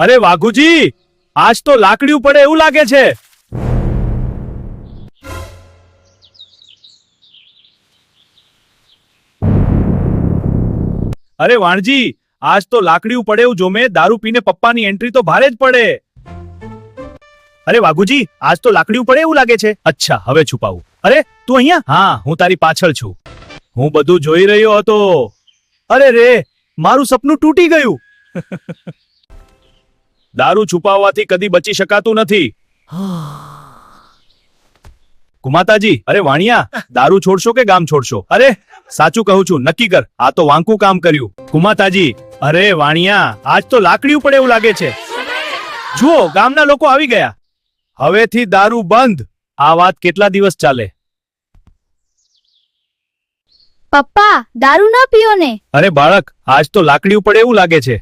અરે વાઘુજી, આજ તો લાકડીયું પડે એવું લાગે છે. અરે વાણજી, આજ તો લાકડીયું પડે એવું જોમે, દારૂ પીને પપ્પાની એન્ટ્રી તો ભારે જ પડે. અરે વાઘુજી, આજ તો લાકડીયું પડે એવું લાગે છે. અચ્છા, હવે છુપાવું. અરે, તું અહીંયા? હા, હું તારી પાછળ છું. હું બધું જોઈ રહ્યો હતો. અરે રે, મારું સપનું તૂટી ગયું. દારૂ છુપાવવાથી કદી બચી શકાતું નથી. કુમાતાજી અરે વાણિયા દારૂ છોડશો કે ગામ છોડશો? અરે સાચું કહું છું નક્કી કર આ તો વાંકું કામ કર્યું. કુમાતાજી અરે વાણિયા આજ તો લાકડી પડે એવું લાગે છે. જુઓ ગામના લોકો આવી ગયા. હવેથી દારૂ બંધ. આ વાત કેટલા દિવસ ચાલે? પપ્પા દારૂ ના પીઓ ને અરે બાળક આજ તો લાકડી પડે એવું લાગે છે.